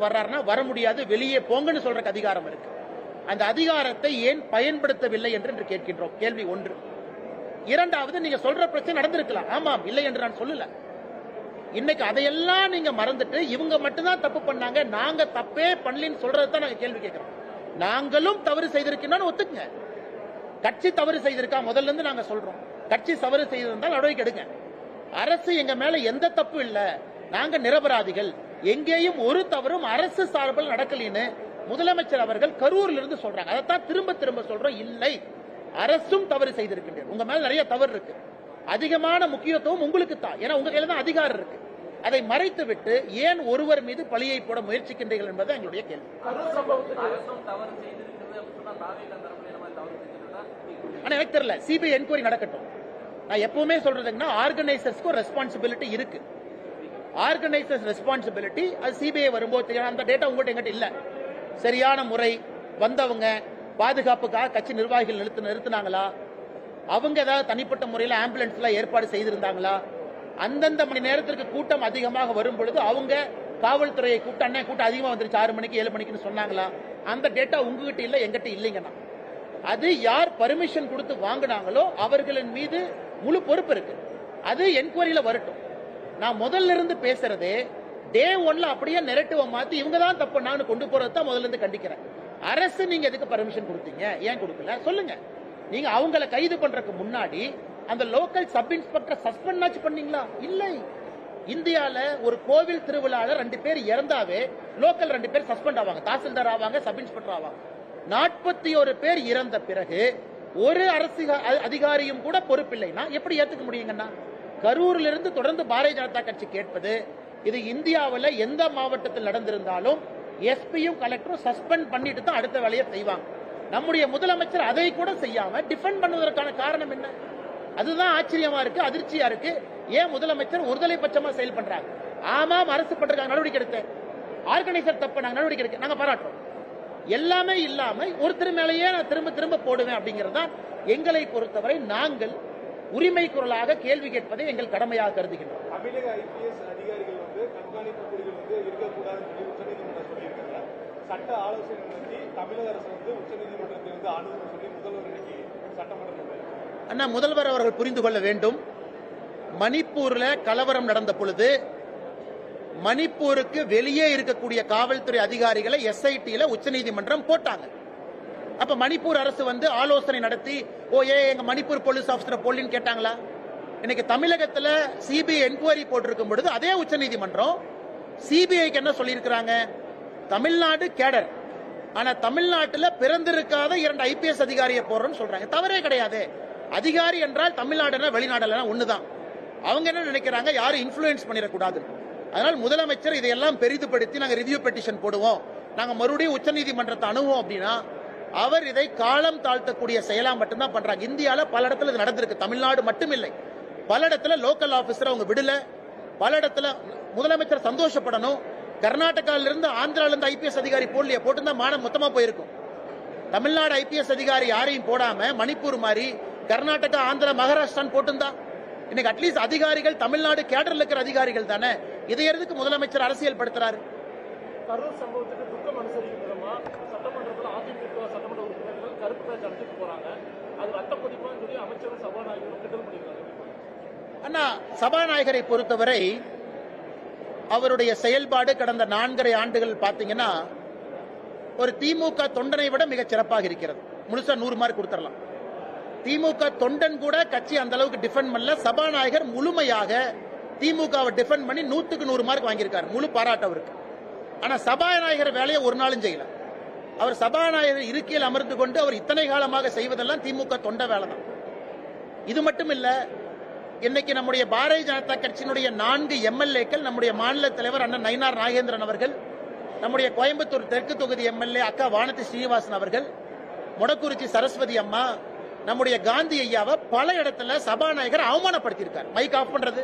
வர்றாருன்னா வர முடியாது வெளியே போங்கன்னு சொல்றதுக்கு அதிகாரம் இருக்கு. அந்த அதிகாரத்தை ஏன் பயன்படுத்தவில்லை என்று என்று கேட்கின்றோம். கேள்வி ஒன்று. இரண்டாவது நீங்க சொல்ற பிரச்சனை நடந்திருக்கலாம். ஆமாம் இல்லை என்று நான் சொல்லல. இன்னைக்கு அதையெல்லாம் நீங்க மறந்துட்டு இவங்க மட்டும்தான் தப்பு பண்ணாங்க நாங்க தப்பே பண்ணலன்னு சொல்றது தான் நாங்க கேள்வி கேட்கிறோம். நாங்களும் தவறு செய்திருக்கோம்னு ஒத்துக்குங்க. கட்சி தவறு செய்திருக்கா? முதல்ல இருந்து நாங்க சொல்றோம். கட்சி தவறு செய்திருந்தால் நடவடிக்கை எடுங்க. அரசு எங்க மேல எந்த தப்பு இல்ல. நாங்க நிரபராதிகள். எங்கேயும் ஒரு தவறும் அரசு சார்பில் நடக்கலின்னு முதலமைச்சர் அவர்கள் கரூர்ல இருந்து சொல்றாங்க. அதைத்தான் திரும்ப திரும்ப சொல்றோம். இல்லை. அரசும் தவறு செய்திருக்கின்றது. உங்க மேல நிறைய தவறு இருக்கு. அதிகமான முக்கியத்துவம் உங்களுக்கு தான். ஏன்னா உங்க கையில தான் அதிகாரம் இருக்கு. அதை மறைத்து விட்டு ஏன் ஒருவர் மீது பழியை போட முயற்சிக்கின்றீர்கள் என்பது எங்களுடைய கேள்வி. ஆனா எனக்கு தெரியல. சிபிஐ என்கொயரி நடக்கட்டும். நான் எப்பவுமே சொல்றதுங்கன்னா ஆர்கனைசர்ஸ்க்கும் ரெஸ்பான்சிபிலிட்டி இருக்கு. ஆர்கனைசர்ஸ் ரெஸ்பான்சிபிலிட்டி அது சிபிஐ வரும்போது தெரியும் அந்த டேட்டா உங்கள்கிட்ட எங்கிட்ட இல்லை. சரியான முறை வந்தவங்க பாதுகாப்புக்காக கட்சி நிர்வாகிகள் நிறுத்து நிறுத்தினாங்களா? அவங்க ஏதாவது தனிப்பட்ட முறையில் ஆம்புலன்ஸ்லாம் ஏற்பாடு செய்திருந்தாங்களா? அந்தந்த மணி நேரத்திற்கு கூட்டம் அதிகமாக வரும் பொழுது அவங்க காவல்துறையை கூப்பிட்டு அண்ணன் கூட்டம் அதிகமாக வந்துருச்சு. ஆறு மணிக்கு ஏழு மணிக்குன்னு சொன்னாங்களா? அந்த டேட்டா உங்ககிட்ட இல்லை எங்கிட்ட இல்லைங்கண்ணா அது யார் பர்மிஷன் கொடுத்து வாங்கினாங்களோ அவர்களின் மீது முழு பொறுப்பு இருக்கு. அது என்கொயரியில் வரட்டும். நான் முதல்ல இருந்து பேசுறது டே ஒன்ல அப்படியே நெரட்டிவை மாத்தி இவங்க தான் தப்பு நான் கொண்டு போறது தான் முதல்ல இருந்து கண்டிக்கிறேன். அரசு நீங்க எதுக்கு பர்மிஷன் கொடுத்தீங்க? ஏன் கொடுக்கல? சொல்லுங்க. நீங்க அவங்கள கைது பண்றதுக்கு முன்னாடி அந்த லோக்கல் சப் இன்ஸ்பெக்டர் சஸ்பெண்ட் ஆச்சு பண்ணீங்களா? இல்லை. இந்தியால ஒரு கோவில் திருவிழால ரெண்டு பேர் இறந்தாவே லோக்கல் ரெண்டு பேர் சஸ்பெண்ட் ஆவாங்க. தாசில்தார் ஆவாங்க சப் இன்ஸ்பெக்டர் ஆவாங்க. நாற்பத்தி ஒரு பேர் இறந்த பிறகு ஒரு அரசு அதிகாரியும் கூட பொறுப்பில்லைன்னா எப்படி ஏத்துக்க முடியுங்கன்னா? கரூரில் இருந்து தொடர்ந்து பாரதிய ஜனதா கட்சி கேட்பது இது இந்தியாவில் எந்த மாவட்டத்தில் நடந்திருந்தாலும் எஸ்பியும் கலெக்டரும் சஸ்பெண்ட் பண்ணிட்டு தான் அடுத்த வேலையை செய்வாங்க. நம்முடைய முதலமைச்சர் அதை கூட செய்யாம டிஃபெண்ட் பண்ணுவதற்கான காரணம் என்ன? அதுதான் ஆச்சரியமா இருக்கு அதிர்ச்சியா இருக்கு. ஏன் முதலமைச்சர் ஒருதலை பட்சமா செயல் பண்றாங்க ஆமாம் அரசு பண்றாங்க நடவடிக்கை எடுத்த. ஆர்கனைசர் தப்ப நாங்க நடவடிக்கை எடுக்க நாங்க பாராட்டுறோம். எல்லாமே இல்லாம ஒருத்தர் மேலேயே நான் திரும்ப திரும்ப போடுவேன் அப்படிங்கிறது தான் எங்களை பொறுத்தவரை நாங்கள் உரிமை குரலாக கேள்வி கேட்பதை எங்கள் கடமையாக கருதுகின்றோம். தமிழக ஐபிஎஸ் அதிகாரிகள் வந்து கண்காணிப்பு குழுவில் வந்து இருக்கக்கூடாதுன்னு சொல்லி உச்சநீதிமன்றம் சொல்லியிருக்காங்க. சட்ட ஆலோசனை நடத்தி தமிழக அரசு வந்து உச்சநீதிமன்றத்தை வந்து அணுகுன்னு சொல்லி முதல்வர் இன்னைக்கு சட்டமன்றத்தில் அண்ணா முதல்வர் அவர்கள் புரிந்து கொள்ள வேண்டும். மணிப்பூர்ல கலவரம் நடந்த பொழுது மணிப்பூருக்கு வெளியே இருக்கக்கூடிய காவல்துறை அதிகாரிகளை எஸ்ஐடியில உச்சநீதிமன்றம் போட்டாங்க. அப்ப மணிப்பூர் அரசு வந்து ஆலோசனை நடத்தி ஓ ஏ எங்க மணிப்பூர் போலீஸ் ஆபீசர் போலின்னு கேட்டாங்களா? இன்னைக்கு தமிழகத்துல சிபிஐ என்கொயரி போட்டிருக்கும் பொழுது அதே உச்சநீதிமன்றம் சிபிஐக்கு என்ன சொல்லியிருக்கிறாங்க? தமிழ்நாடு கேடர். ஆனா தமிழ்நாட்டுல பிறந்திருக்காத இரண்டு ஐபிஎஸ் அதிகாரியை போடுறோம்னு சொல்றாங்க. தவறே கிடையாது. அதிகாரி என்றால் தமிழ்நாடுனா வெளிநாடுனா ஒண்ணுதான். அவங்க என்ன நினைக்கிறாங்க? யாரும் இன்ஃபுளுயன்ஸ் பண்ணிடக்கூடாது. அதனால் முதலமைச்சர் இதையெல்லாம் பெரிதுபடுத்தி நாங்க ரிவ்யூ பெட்டிஷன் போடுவோம். நாங்க மறுபடியும் உச்சநீதிமன்றத்தை அணுவோம் அப்படின்னா அவர் இதை காலம் தாழ்த்தக்கூடிய செயலா மட்டும்தான் பண்றாங்க. இந்தியால பல இடத்துல இது நடந்திருக்கு. தமிழ்நாடு மட்டுமில்லை. பல இடத்துல லோக்கல் ஆபீசர் அவங்க விடல. பல இடத்துல முதலமைச்சர் சந்தோஷப்படணும். கர்நாடகால இருந்து ஆந்திரால இருந்து ஐபிஎஸ் அதிகாரி போடலையே போட்டிருந்தா மானம் மொத்தமா போயிருக்கும். தமிழ்நாடு ஐபிஎஸ் அதிகாரி யாரையும் போடாம மணிப்பூர் மாதிரி கர்நாடகா ஆந்திரா மகாராஷ்டிரான்னு போட்டிருந்தா இன்னைக்கு அட்லீஸ்ட் அதிகாரிகள் தமிழ்நாடு கேடர்ல இருக்கிற அதிகாரிகள் தானே. இதை எதுக்கு முதலமைச்சர் அரசியல் படுத்துறாரு உறுப்பினர்கள் கருப்பு போறாங்க. அது ரத்த கொதிப்பான்னு சொல்லி அமைச்சரும் சபாநாயகரும் கிண்டல் பண்ணியிருக்காங்க அண்ணா சபாநாயகரை பொறுத்தவரை அவருடைய செயல்பாடு கடந்த நான்கரை ஆண்டுகள் பாத்தீங்கன்னா ஒரு திமுக தொண்டனை விட மிக சிறப்பாக இருக்கிறது. முழுசா நூறு மார்க் கொடுத்துடலாம். திமுக தொண்டன் கூட கட்சி அந்த அளவுக்கு டிஃபெண்ட் பண்ணல. சபாநாயகர் முழுமையாக திமுகவை டிஃபெண்ட் பண்ணி நூத்துக்கு நூறு மார்க் வாங்கியிருக்காரு. முழு பாராட்டு அவருக்கு. ஆனா சபாநாயகர் வேலையை ஒரு நாளும் செய்யல. அவர் சபாநாயகர் இருக்கையில் அமர்ந்து கொண்டு அவர் இத்தனை காலமாக செய்வதெல்லாம் திமுக தொண்ட வேலை தான் இது மட்டும் இல்ல இன்னைக்கு நம்முடைய பாரதிய ஜனதா கட்சியினுடைய நான்கு எம்எல்ஏக்கள் நம்முடைய மாநில தலைவர் அண்ணன் நயினார் நாகேந்திரன் அவர்கள் நம்முடைய கோயம்புத்தூர் தெற்கு தொகுதி எம்எல்ஏ அக்கா வானதி ஸ்ரீனிவாசன் அவர்கள் மொடக்குறிச்சி சரஸ்வதி அம்மா நம்முடைய காந்தி ஐயாவை பல இடத்துல சபாநாயகர் அவமானப்படுத்தியிருக்கார். மைக் ஆஃப் பண்றது.